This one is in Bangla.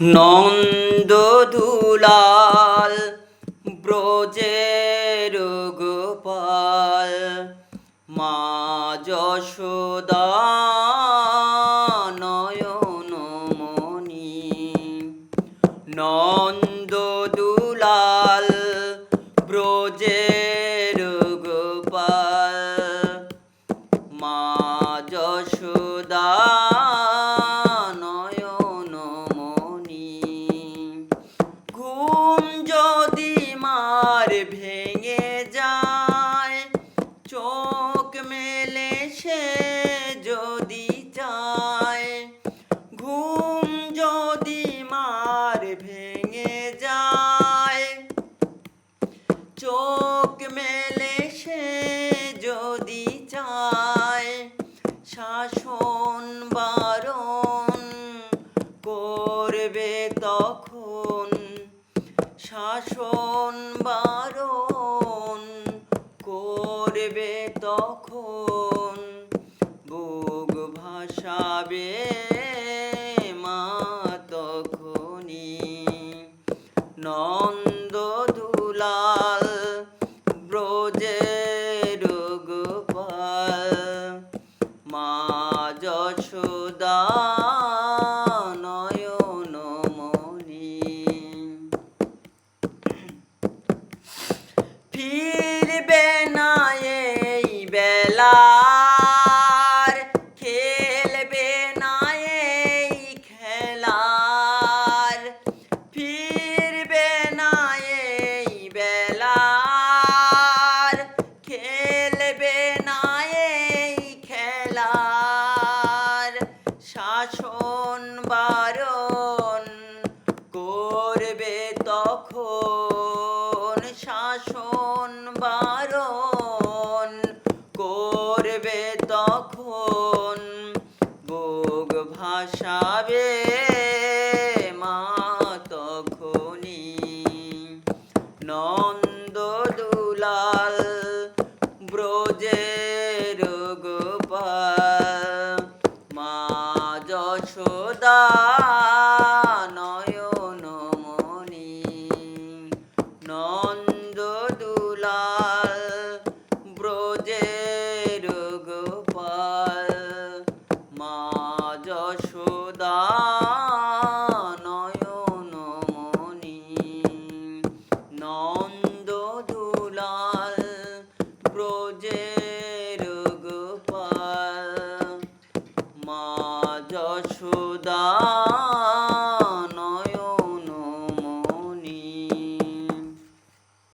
নন্দ দুলাল ব্রজের গোপাল মা যশোদা নয়ন মণি শাসন বারণ করবে তখন। শাসন বারণ করবে তখন। বুক ভাসাবে মা তখনই। নন্দ দুলাল ব্রজের যশোদা খেলার শাসন বারণ করবে তখন শাসন বারণ করবে তখন বুক ভাষাবে মা তখনই নন্দ দুলাল ব্রজের গোপাল মা যশোদা